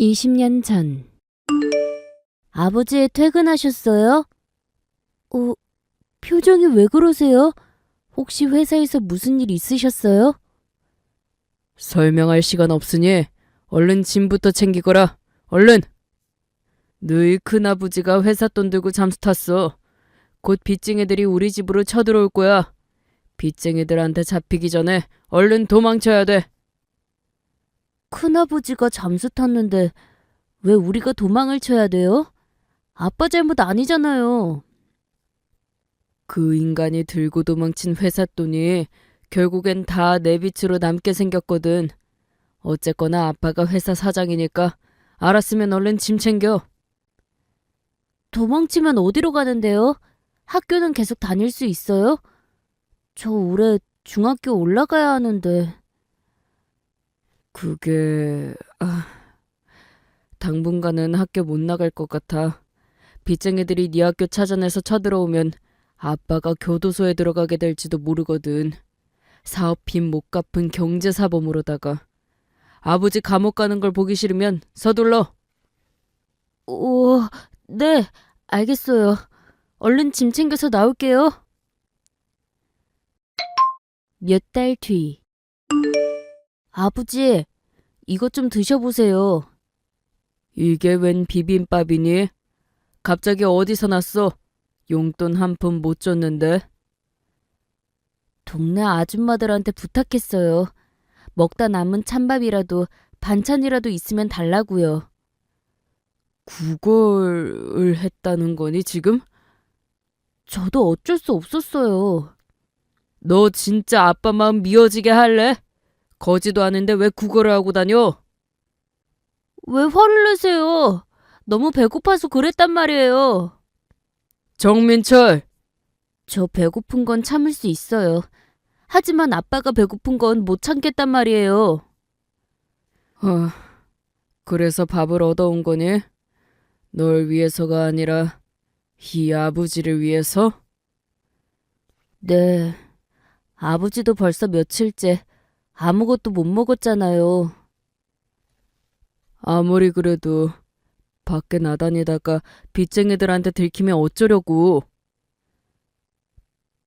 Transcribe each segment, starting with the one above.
20년 전 아버지 퇴근하셨어요? 어, 표정이 왜 그러세요? 혹시 회사에서 무슨 일 있으셨어요? 설명할 시간 없으니 얼른 짐부터 챙기거라. 얼른. 너희 큰아버지가 회사 돈 들고 잠수 탔어. 곧 빚쟁이들이 우리 집으로 쳐들어올 거야. 빚쟁이들한테 잡히기 전에 얼른 도망쳐야 돼. 큰아버지가 잠수 탔는데 왜 우리가 도망을 쳐야 돼요? 아빠 잘못 아니잖아요. 그 인간이 들고 도망친 회사 돈이 결국엔 다 내 빚으로 남게 생겼거든. 어쨌거나 아빠가 회사 사장이니까 알았으면 얼른 짐 챙겨. 도망치면 어디로 가는데요? 학교는 계속 다닐 수 있어요? 저 올해 중학교 올라가야 하는데. 그게 아, 당분간은 학교 못 나갈 것 같아. 빚쟁이들이 네 학교 찾아내서 쳐들어오면 아빠가 교도소에 들어가게 될지도 모르거든. 사업 빚 못 갚은 경제사범으로다가 아버지 감옥 가는 걸 보기 싫으면 서둘러. 오, 네, 알겠어요. 얼른 짐 챙겨서 나올게요. 몇 달 뒤. 아버지, 이것 좀 드셔보세요. 이게 웬 비빔밥이니? 갑자기 어디서 났어? 용돈 한 푼 못 줬는데. 동네 아줌마들한테 부탁했어요. 먹다 남은 찬밥이라도 반찬이라도 있으면 달라고요. 구걸을 했다는 거니 지금? 저도 어쩔 수 없었어요. 너 진짜 아빠 마음 미어지게 할래? 거지도 않은데 왜 구걸을 하고 다녀? 왜 화를 내세요? 너무 배고파서 그랬단 말이에요. 정민철, 저 배고픈 건 참을 수 있어요. 하지만 아빠가 배고픈 건 못 참겠단 말이에요. 어, 그래서 밥을 얻어온 거니? 널 위해서가 아니라 이 아버지를 위해서? 네. 아버지도 벌써 며칠째 아무것도 못 먹었잖아요. 아무리 그래도 밖에 나다니다가 빚쟁이들한테 들키면 어쩌려고?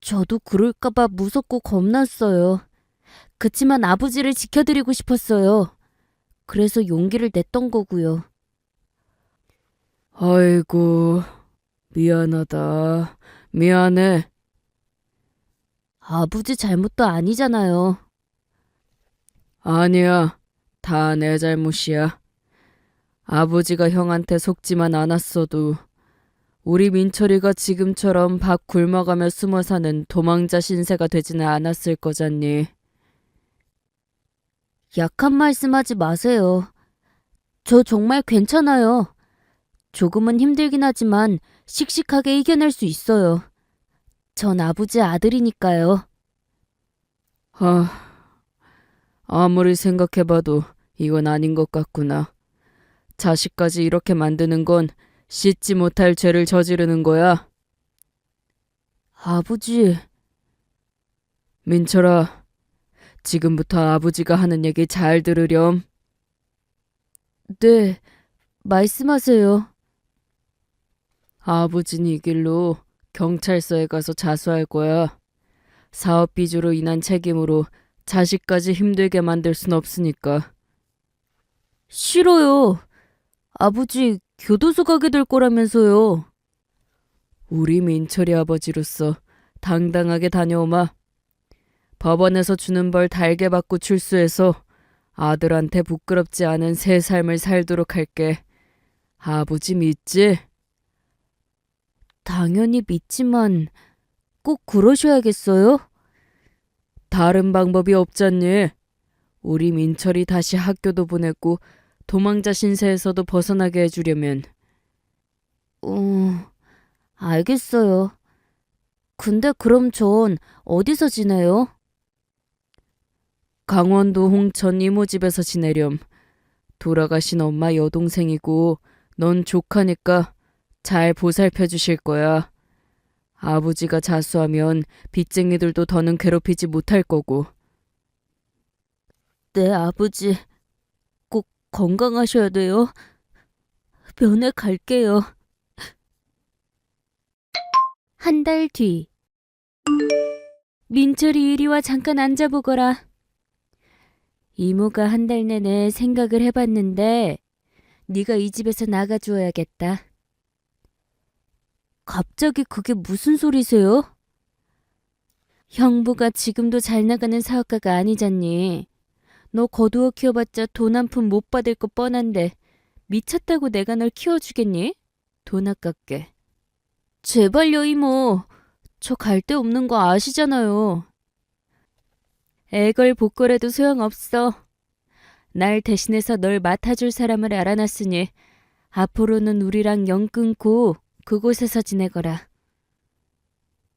저도 그럴까봐 무섭고 겁났어요. 그치만 아버지를 지켜드리고 싶었어요. 그래서 용기를 냈던 거고요. 아이고, 미안하다. 미안해. 아버지 잘못도 아니잖아요. 아니야. 다 내 잘못이야. 아버지가 형한테 속지만 않았어도 우리 민철이가 지금처럼 밥 굶어가며 숨어 사는 도망자 신세가 되지는 않았을 거잖니. 약한 말씀하지 마세요. 저 정말 괜찮아요. 조금은 힘들긴 하지만 씩씩하게 이겨낼 수 있어요. 전 아버지 아들이니까요. 아, 아무리 생각해봐도 이건 아닌 것 같구나. 자식까지 이렇게 만드는 건 씻지 못할 죄를 저지르는 거야. 아버지, 민철아, 지금부터 아버지가 하는 얘기 잘 들으렴. 네, 말씀하세요. 아버지는 이 길로 경찰서에 가서 자수할 거야. 사업 비주로 인한 책임으로 자식까지 힘들게 만들 순 없으니까. 싫어요. 아버지 교도소 가게 될 거라면서요. 우리 민철이 아버지로서 당당하게 다녀오마. 법원에서 주는 벌 달게 받고 출소해서 아들한테 부끄럽지 않은 새 삶을 살도록 할게. 아버지 믿지? 당연히 믿지만 꼭 그러셔야겠어요? 다른 방법이 없잖니. 우리 민철이 다시 학교도 보냈고 도망자 신세에서도 벗어나게 해주려면 어, 알겠어요. 근데 그럼 전 어디서 지내요? 강원도 홍천 이모 집에서 지내렴. 돌아가신 엄마 여동생이고 넌 조카니까 잘 보살펴 주실 거야. 아버지가 자수하면 빚쟁이들도 더는 괴롭히지 못할 거고. 네, 아버지. 꼭 건강하셔야 돼요. 면회 갈게요. 한 달 뒤. 민철이 이리 와 잠깐 앉아보거라. 이모가 한 달 내내 생각을 해봤는데 네가 이 집에서 나가주어야겠다. 갑자기 그게 무슨 소리세요? 형부가 지금도 잘 나가는 사업가가 아니잖니. 너 거두어 키워봤자 돈 한 푼 못 받을 거 뻔한데 미쳤다고 내가 널 키워주겠니? 돈 아깝게. 제발요 이모. 저 갈 데 없는 거 아시잖아요. 애걸 복걸해도 소용없어. 날 대신해서 널 맡아줄 사람을 알아놨으니 앞으로는 우리랑 영 끊고 그곳에서 지내거라.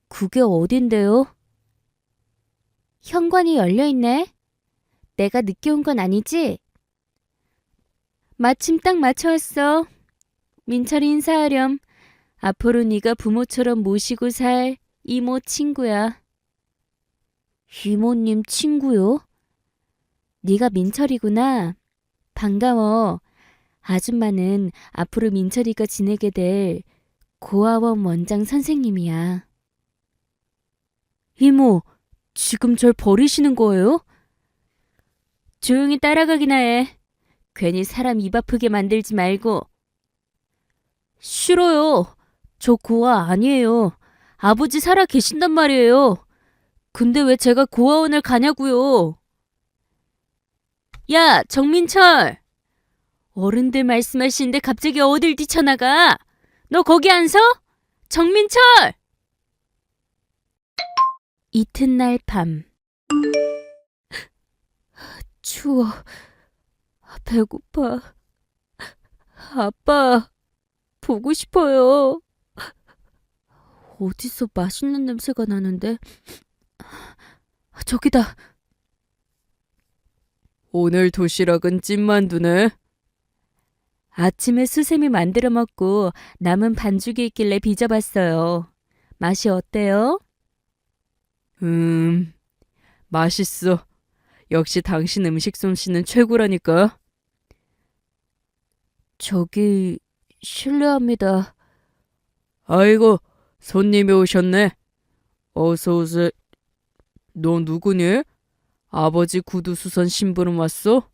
그게 어딘데요? 현관이 열려있네. 내가 늦게 온 건 아니지? 마침 딱 맞춰왔어. 민철이 인사하렴. 앞으로 네가 부모처럼 모시고 살 이모 친구야. 이모님 친구요? 네가 민철이구나. 반가워. 아줌마는 앞으로 민철이가 지내게 될 고아원 원장 선생님이야. 이모, 지금 절 버리시는 거예요? 조용히 따라가기나 해. 괜히 사람 입 아프게 만들지 말고. 싫어요. 저 고아 아니에요. 아버지 살아 계신단 말이에요. 근데 왜 제가 고아원을 가냐고요? 야, 정민철! 어른들 말씀하시는데 갑자기 어딜 뛰쳐나가? 너 거기 안 서? 정민철! 이튿날 밤. 추워. 배고파. 아빠, 보고 싶어요. 어디서 맛있는 냄새가 나는데? 저기다. 오늘 도시락은 찐만두네. 아침에 수세미 만들어 먹고 남은 반죽이 있길래 빚어봤어요. 맛이 어때요? 음, 맛있어. 역시 당신 음식 솜씨는 최고라니까. 저기, 실례합니다. 아이고, 손님이 오셨네. 어서 오세요. 너 누구니? 아버지 구두수선 심부름 왔어?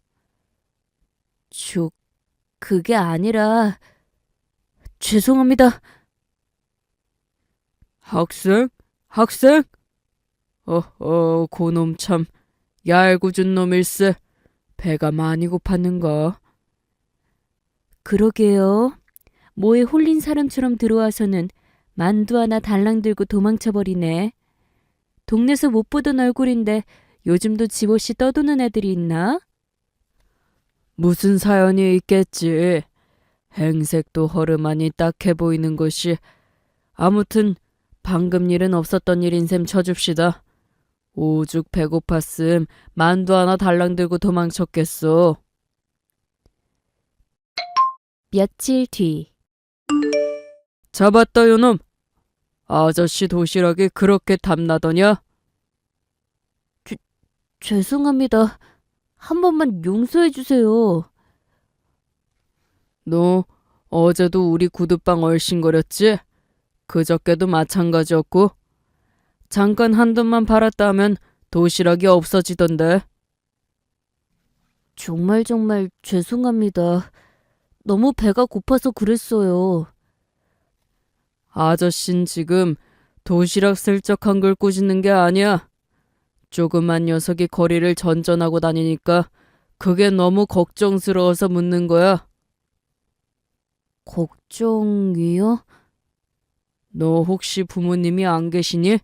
저, 그게 아니라, 죄송합니다. 학생? 학생? 어어, 고놈 참 얄궂은 놈일세. 배가 많이 고팠는가? 그러게요. 뭐에 홀린 사람처럼 들어와서는 만두 하나 달랑 들고 도망쳐버리네. 동네에서 못 보던 얼굴인데 요즘도 집없이 떠도는 애들이 있나? 무슨 사연이 있겠지. 행색도 허름하니 딱해 보이는 것이 아무튼 방금 일은 없었던 일인 셈 쳐줍시다. 오죽 배고팠음 만두 하나 달랑 들고 도망쳤겠소. 며칠 뒤. 잡았다 요놈. 아저씨 도시락이 그렇게 탐나더냐? 죄송합니다. 한 번만 용서해 주세요. 너 어제도 우리 구두방 얼씬거렸지? 그저께도 마찬가지였고 잠깐 한돈만 팔았다 하면 도시락이 없어지던데 정말 정말 죄송합니다. 너무 배가 고파서 그랬어요. 아저씨는 지금 도시락 슬쩍 한걸 꾸짖는 게 아니야. 조그만 녀석이 거리를 전전하고 다니니까 그게 너무 걱정스러워서 묻는 거야. 걱정이요? 너 혹시 부모님이 안 계시니?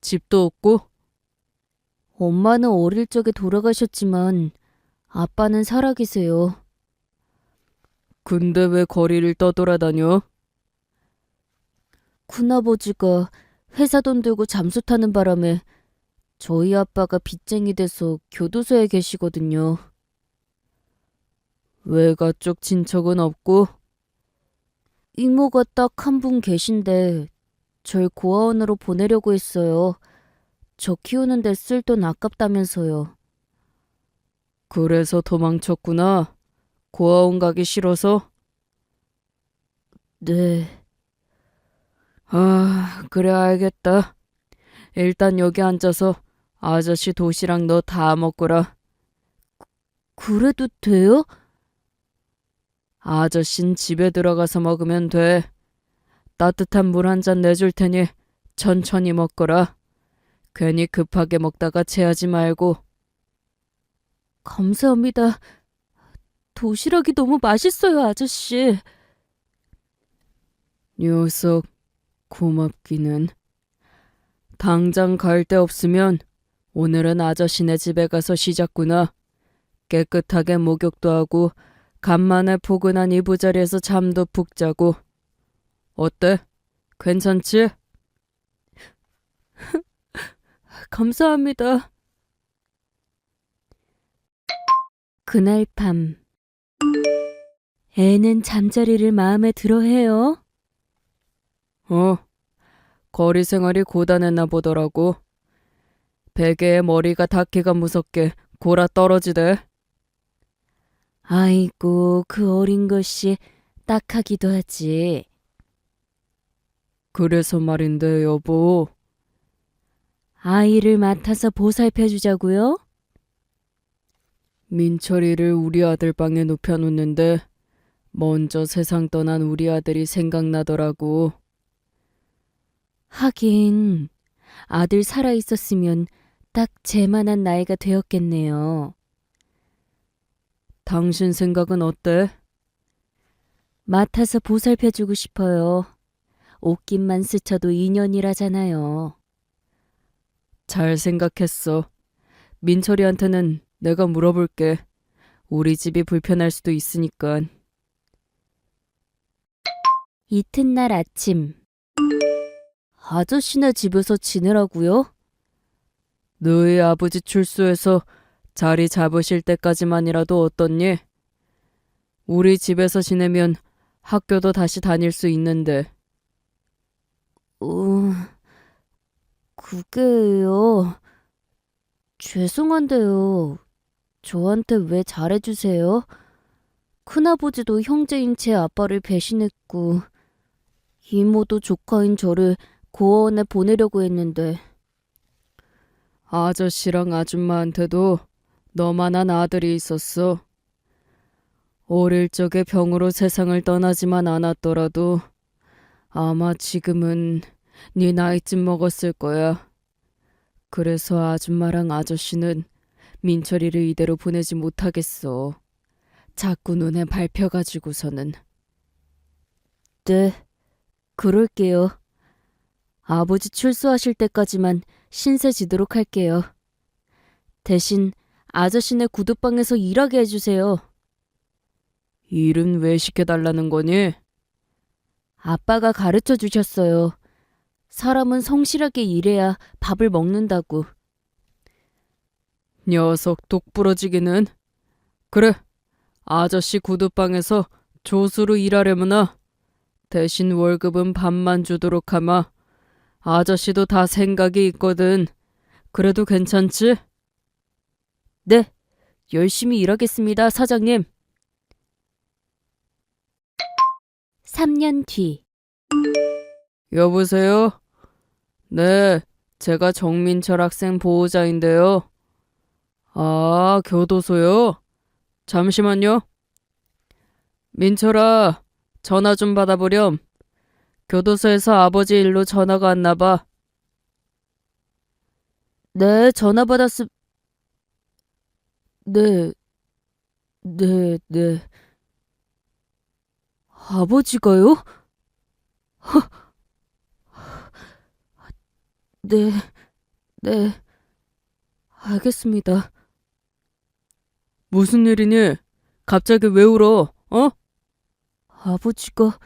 집도 없고? 엄마는 어릴 적에 돌아가셨지만 아빠는 살아계세요. 근데 왜 거리를 떠돌아다녀? 큰아버지가 회사 돈 들고 잠수 타는 바람에 저희 아빠가 빚쟁이 돼서 교도소에 계시거든요. 외가 쪽 친척은 없고? 이모가 딱 한 분 계신데 절 고아원으로 보내려고 했어요. 저 키우는데 쓸 돈 아깝다면서요. 그래서 도망쳤구나. 고아원 가기 싫어서? 네. 아, 그래 알겠다. 일단 여기 앉아서 아저씨 도시락 너 다 먹거라. 그래도 돼요? 아저씨는 집에 들어가서 먹으면 돼. 따뜻한 물 한 잔 내줄 테니 천천히 먹거라. 괜히 급하게 먹다가 체하지 말고. 감사합니다. 도시락이 너무 맛있어요, 아저씨. 녀석, 고맙기는. 당장 갈 데 없으면 오늘은 아저씨네 집에 가서 쉬자꾸나. 깨끗하게 목욕도 하고 간만에 포근한 이부자리에서 잠도 푹 자고. 어때? 괜찮지? 감사합니다. 그날 밤. 애는 잠자리를 마음에 들어 해요. 어, 거리 생활이 고단했나 보더라고. 베개에 머리가 닿기가 무섭게 골아 떨어지대. 아이고, 그 어린 것이 딱하기도 하지. 그래서 말인데, 여보. 아이를 맡아서 보살펴 주자고요? 민철이를 우리 아들 방에 눕혀 놓는데 먼저 세상 떠난 우리 아들이 생각나더라고. 하긴 아들 살아 있었으면 딱 쟤만한 나이가 되었겠네요. 당신 생각은 어때? 맡아서 보살펴 주고 싶어요. 옷깃만 스쳐도 인연이라잖아요. 잘 생각했어. 민철이한테는 내가 물어볼게. 우리 집이 불편할 수도 있으니까. 이튿날 아침. 아저씨네 집에서 지내라고요? 너희 아버지 출소해서 자리 잡으실 때까지만이라도 어떻니? 우리 집에서 지내면 학교도 다시 다닐 수 있는데. 어, 그게요. 죄송한데요. 저한테 왜 잘해주세요? 큰아버지도 형제인 제 아빠를 배신했고, 이모도 조카인 저를 고아원에 보내려고 했는데, 아저씨랑 아줌마한테도 너만한 아들이 있었어. 어릴 적에 병으로 세상을 떠나지만 않았더라도 아마 지금은 네 나이쯤 먹었을 거야. 그래서 아줌마랑 아저씨는 민철이를 이대로 보내지 못하겠어. 자꾸 눈에 밟혀가지고서는. 네, 그럴게요. 아버지 출소하실 때까지만 신세 지도록 할게요. 대신 아저씨네 구두방에서 일하게 해주세요. 일은 왜 시켜달라는 거니? 아빠가 가르쳐 주셨어요. 사람은 성실하게 일해야 밥을 먹는다고. 녀석 똑부러지기는. 그래, 아저씨 구두방에서 조수로 일하려무나. 대신 월급은 반만 주도록 하마. 아저씨도 다 생각이 있거든. 그래도 괜찮지? 네, 열심히 일하겠습니다, 사장님. 3년 뒤. 여보세요? 네, 제가 정민철 학생 보호자인데요. 아, 교도소요? 잠시만요. 민철아, 전화 좀 받아보렴. 교도소에서 아버지 일로 전화가 왔나 봐. 네, 전화 받았음. 네, 네, 네. 아버지가요? 허. 네, 네. 알겠습니다. 무슨 일이니? 갑자기 왜 울어? 어? 아버지가,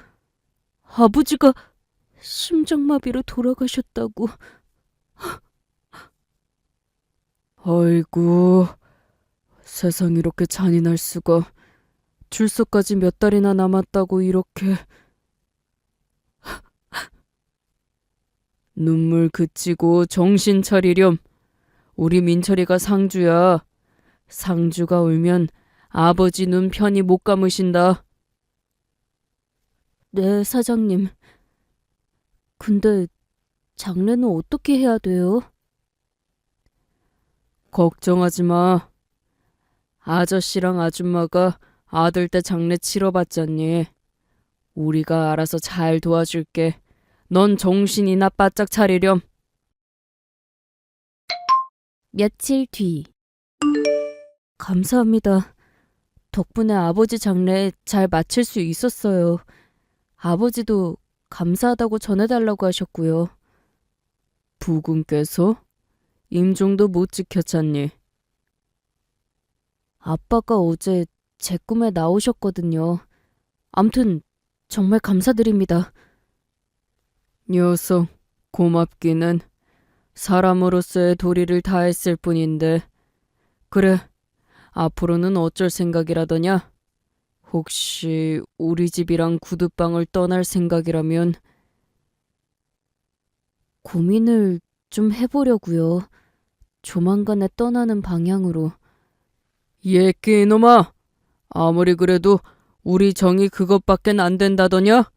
아버지가 심장마비로 돌아가셨다고. 아이고, 세상 이렇게 잔인할 수가. 출소까지 몇 달이나 남았다고 이렇게. 눈물 그치고 정신 차리렴. 우리 민철이가 상주야. 상주가 울면 아버지 눈 편히 못 감으신다. 네, 사장님. 근데 장례는 어떻게 해야 돼요? 걱정하지 마. 아저씨랑 아줌마가 아들 때 장례 치러봤잖니. 우리가 알아서 잘 도와줄게. 넌 정신이나 바짝 차리렴. 며칠 뒤. 감사합니다. 덕분에 아버지 장례 잘 마칠 수 있었어요. 아버지도 감사하다고 전해달라고 하셨고요. 부군께서 임종도 못 지켰잖니. 아빠가 어제 제 꿈에 나오셨거든요. 암튼 정말 감사드립니다. 녀석, 고맙기는 사람으로서의 도리를 다했을 뿐인데. 그래, 앞으로는 어쩔 생각이라더냐? 혹시 우리 집이랑 구두방을 떠날 생각이라면 고민을 좀 해보려고요. 조만간에 떠나는 방향으로. 예끼 이놈아! 아무리 그래도 우리 정이 그것밖엔 안 된다더냐?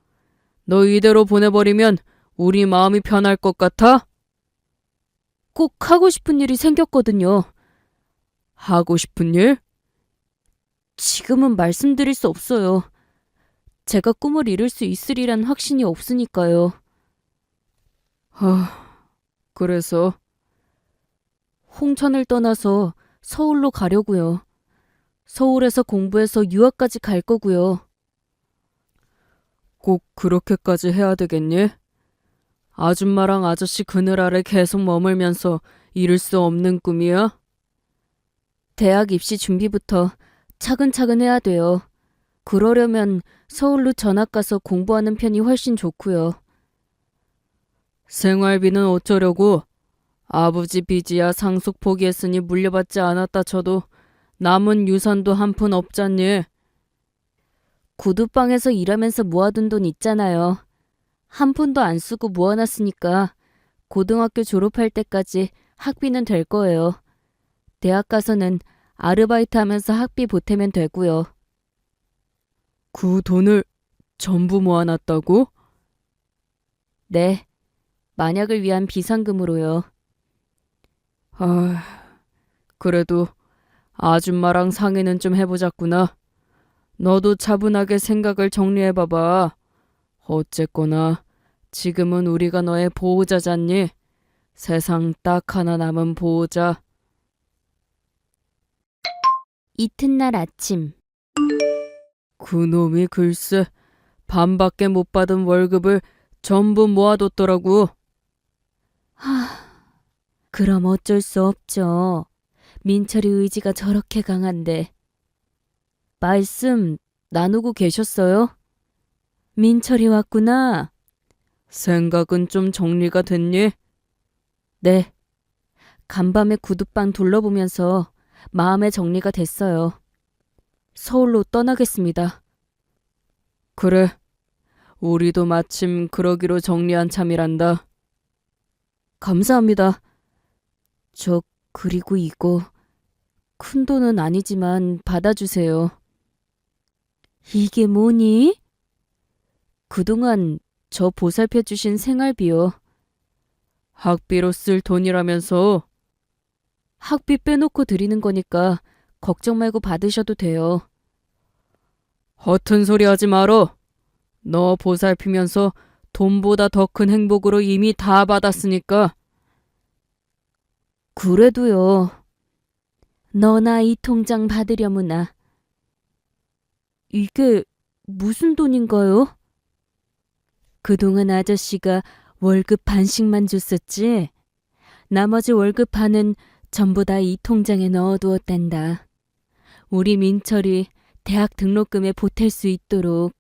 너 이대로 보내버리면 우리 마음이 편할 것 같아? 꼭 하고 싶은 일이 생겼거든요. 하고 싶은 일? 지금은 말씀드릴 수 없어요. 제가 꿈을 이룰 수 있으리란 확신이 없으니까요. 하, 그래서 홍천을 떠나서 서울로 가려고요. 서울에서 공부해서 유학까지 갈 거고요. 꼭 그렇게까지 해야 되겠니? 아줌마랑 아저씨 그늘 아래 계속 머물면서 이룰 수 없는 꿈이야? 대학 입시 준비부터 차근차근 해야 돼요. 그러려면 서울로 전학 가서 공부하는 편이 훨씬 좋고요. 생활비는 어쩌려고? 아버지 빚이야 상속 포기했으니 물려받지 않았다 쳐도 남은 유산도 한 푼 없잖니. 구두방에서 일하면서 모아둔 돈 있잖아요. 한 푼도 안 쓰고 모아놨으니까 고등학교 졸업할 때까지 학비는 될 거예요. 대학 가서는 아르바이트 하면서 학비 보태면 되고요. 그 돈을 전부 모아놨다고? 네. 만약을 위한 비상금으로요. 아, 그래도 아줌마랑 상의는 좀 해보자꾸나. 너도 차분하게 생각을 정리해봐봐. 어쨌거나 지금은 우리가 너의 보호자잖니. 세상 딱 하나 남은 보호자. 이튿날 아침. 그놈이 글쎄 반밖에 못 받은 월급을 전부 모아뒀더라고. 하, 그럼 어쩔 수 없죠. 민철이 의지가 저렇게 강한데. 말씀 나누고 계셨어요? 민철이 왔구나. 생각은 좀 정리가 됐니? 네. 간밤에 구두방 둘러보면서 마음의 정리가 됐어요. 서울로 떠나겠습니다. 그래. 우리도 마침 그러기로 정리한 참이란다. 감사합니다. 저 그리고 이거 큰 돈은 아니지만 받아주세요. 이게 뭐니? 그동안 저 보살펴 주신 생활비요. 학비로 쓸 돈이라면서 학비 빼놓고 드리는 거니까 걱정 말고 받으셔도 돼요. 허튼 소리 하지 말어. 너 보살피면서 돈보다 더 큰 행복으로 이미 다 받았으니까. 그래도요. 너나 이 통장 받으려무나. 이게 무슨 돈인가요? 그동안 아저씨가 월급 반씩만 줬었지. 나머지 월급 반은 전부 다 이 통장에 넣어두었단다. 우리 민철이 대학 등록금에 보탤 수 있도록.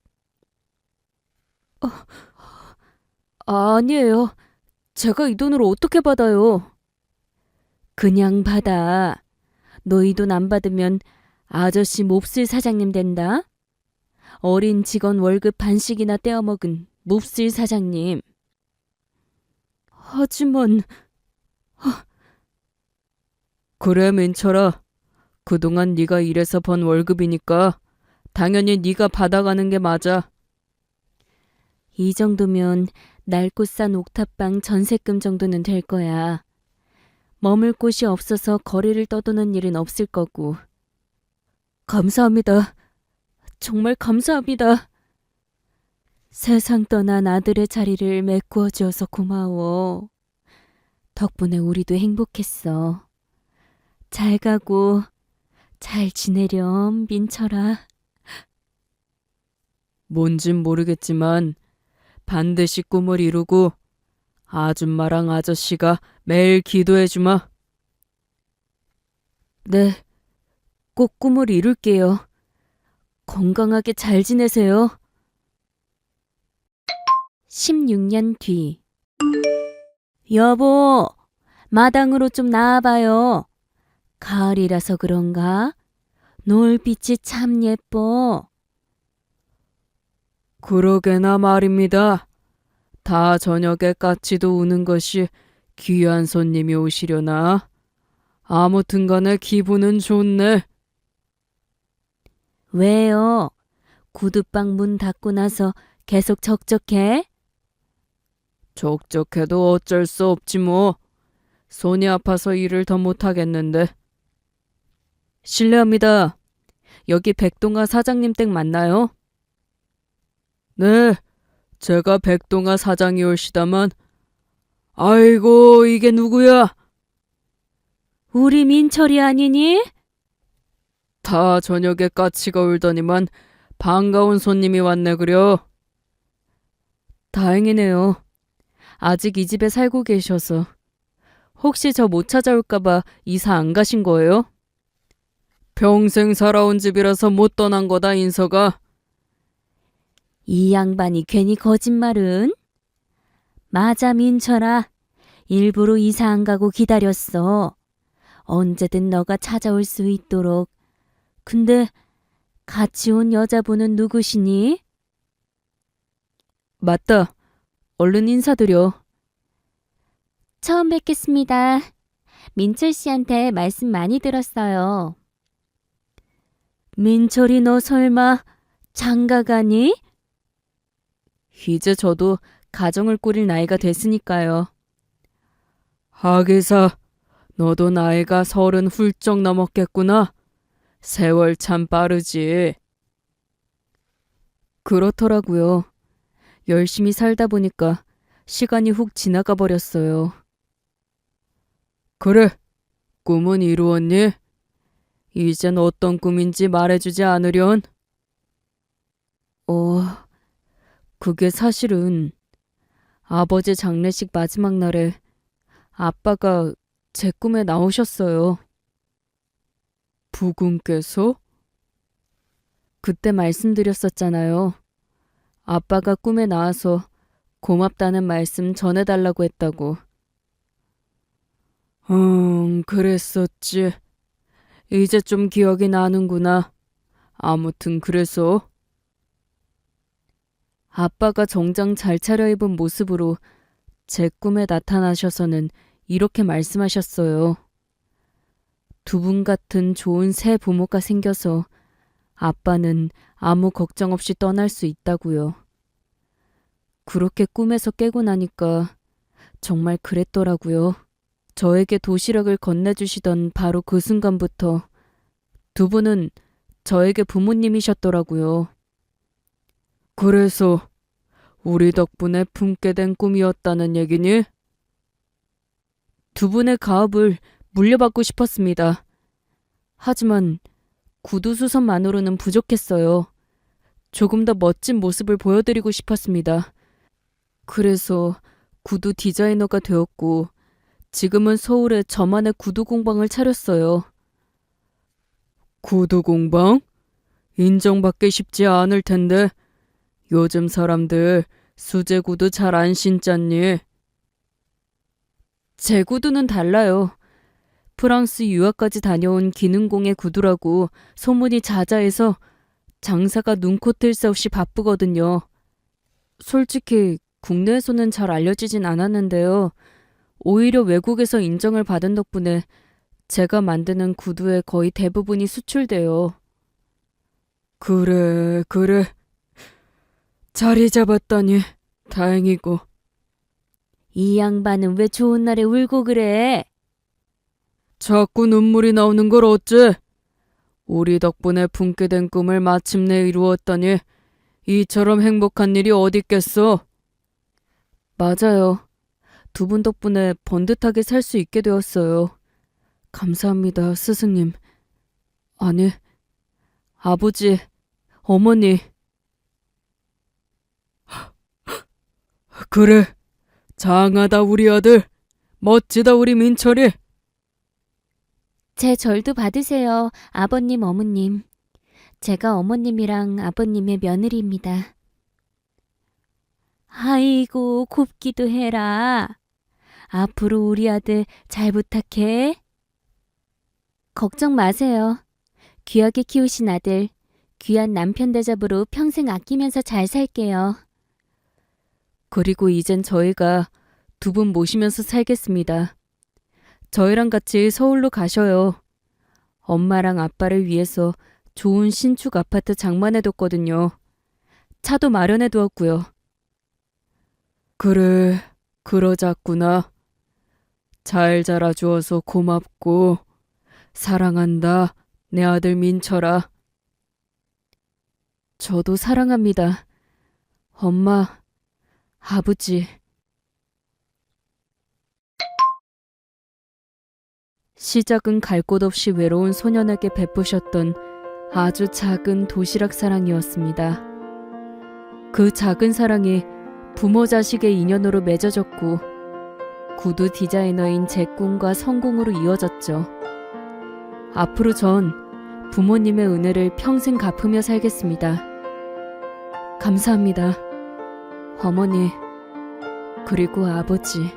어, 아니에요. 제가 이 돈을 어떻게 받아요? 그냥 받아. 너 이 돈 안 받으면 아저씨 몹쓸 사장님 된다. 어린 직원 월급 반씩이나 떼어먹은 몹쓸 사장님. 하지만 그래, 민철아. 그동안 네가 일해서 번 월급이니까 당연히 네가 받아가는 게 맞아. 이 정도면 낡고 싼 옥탑방 전세금 정도는 될 거야. 머물 곳이 없어서 거리를 떠도는 일은 없을 거고. 감사합니다. 정말 감사합니다. 세상 떠난 아들의 자리를 메꾸어 주어서 고마워. 덕분에 우리도 행복했어. 잘 가고 잘 지내렴, 민철아. 뭔진 모르겠지만 반드시 꿈을 이루고 아줌마랑 아저씨가 매일 기도해 주마. 네, 꼭 꿈을 이룰게요. 건강하게 잘 지내세요. 16년 뒤. 여보, 마당으로 좀 나와봐요. 가을이라서 그런가? 노을빛이 참 예뻐. 그러게나 말입니다. 다 저녁에 까치도 우는 것이 귀한 손님이 오시려나. 아무튼 간에 기분은 좋네. 왜요? 구두방 문 닫고 나서 계속 적적해? 적적해도 어쩔 수 없지 뭐. 손이 아파서 일을 더 못하겠는데. 실례합니다. 여기 백동아 사장님 댁 맞나요? 네, 제가 백동아 사장이 올시다만. 아이고, 이게 누구야? 우리 민철이 아니니? 다 저녁에 까치가 울더니만 반가운 손님이 왔네 그려. 다행이네요. 아직 이 집에 살고 계셔서. 혹시 저 못 찾아올까봐 이사 안 가신 거예요? 평생 살아온 집이라서 못 떠난 거다 인서가. 이 양반이 괜히 거짓말은? 맞아, 민철아. 일부러 이사 안 가고 기다렸어. 언제든 너가 찾아올 수 있도록. 근데 같이 온 여자분은 누구시니? 맞다. 얼른 인사드려. 처음 뵙겠습니다. 민철 씨한테 말씀 많이 들었어요. 민철이 너 설마 장가 가니? 이제 저도 가정을 꾸릴 나이가 됐으니까요. 하기사, 너도 나이가 서른 훌쩍 넘었겠구나. 세월 참 빠르지. 그렇더라고요. 열심히 살다 보니까 시간이 훅 지나가 버렸어요. 그래, 꿈은 이루었니? 이젠 어떤 꿈인지 말해주지 않으련? 어, 그게 사실은 아버지 장례식 마지막 날에 아빠가 제 꿈에 나오셨어요. 부군께서? 그때 말씀드렸었잖아요. 아빠가 꿈에 나와서 고맙다는 말씀 전해달라고 했다고. 음, 그랬었지. 이제 좀 기억이 나는구나. 아무튼 그래서 아빠가 정장 잘 차려입은 모습으로 제 꿈에 나타나셔서는 이렇게 말씀하셨어요. 두 분 같은 좋은 새 부모가 생겨서 아빠는 아무 걱정 없이 떠날 수 있다고요. 그렇게 꿈에서 깨고 나니까 정말 그랬더라고요. 저에게 도시락을 건네주시던 바로 그 순간부터 두 분은 저에게 부모님이셨더라고요. 그래서 우리 덕분에 품게 된 꿈이었다는 얘기니? 두 분의 가업을 물려받고 싶었습니다. 하지만 구두 수선만으로는 부족했어요. 조금 더 멋진 모습을 보여드리고 싶었습니다. 그래서 구두 디자이너가 되었고, 지금은 서울에 저만의 구두 공방을 차렸어요. 구두 공방? 인정받기 쉽지 않을 텐데, 요즘 사람들 수제 구두 잘 안 신잖니? 제 구두는 달라요. 프랑스 유학까지 다녀온 기능공의 구두라고 소문이 자자해서 장사가 눈코 뜰 새 없이 바쁘거든요. 솔직히 국내에서는 잘 알려지진 않았는데요. 오히려 외국에서 인정을 받은 덕분에 제가 만드는 구두의 거의 대부분이 수출돼요. 그래, 그래. 자리 잡았다니 다행이고. 이 양반은 왜 좋은 날에 울고 그래? 자꾸 눈물이 나오는 걸 어째? 우리 덕분에 품게 된 꿈을 마침내 이루었다니 이처럼 행복한 일이 어딨겠어? 맞아요. 두 분 덕분에 번듯하게 살 수 있게 되었어요. 감사합니다, 스승님. 아니, 아버지, 어머니. 그래, 장하다 우리 아들. 멋지다 우리 민철이. 제 절도 받으세요, 아버님, 어머님. 제가 어머님이랑 아버님의 며느리입니다. 아이고, 곱기도 해라. 앞으로 우리 아들 잘 부탁해. 걱정 마세요. 귀하게 키우신 아들, 귀한 남편 대접으로 평생 아끼면서 잘 살게요. 그리고 이젠 저희가 두 분 모시면서 살겠습니다. 저희랑 같이 서울로 가셔요. 엄마랑 아빠를 위해서 좋은 신축 아파트 장만해뒀거든요. 차도 마련해두었고요. 그래, 그러자꾸나. 잘 자라주어서 고맙고, 사랑한다, 내 아들 민철아. 저도 사랑합니다. 엄마, 아버지. 시작은 갈 곳 없이 외로운 소년에게 베푸셨던 아주 작은 도시락 사랑이었습니다. 그 작은 사랑이 부모 자식의 인연으로 맺어졌고 구두 디자이너인 제 꿈과 성공으로 이어졌죠. 앞으로 전 부모님의 은혜를 평생 갚으며 살겠습니다. 감사합니다. 어머니, 그리고 아버지.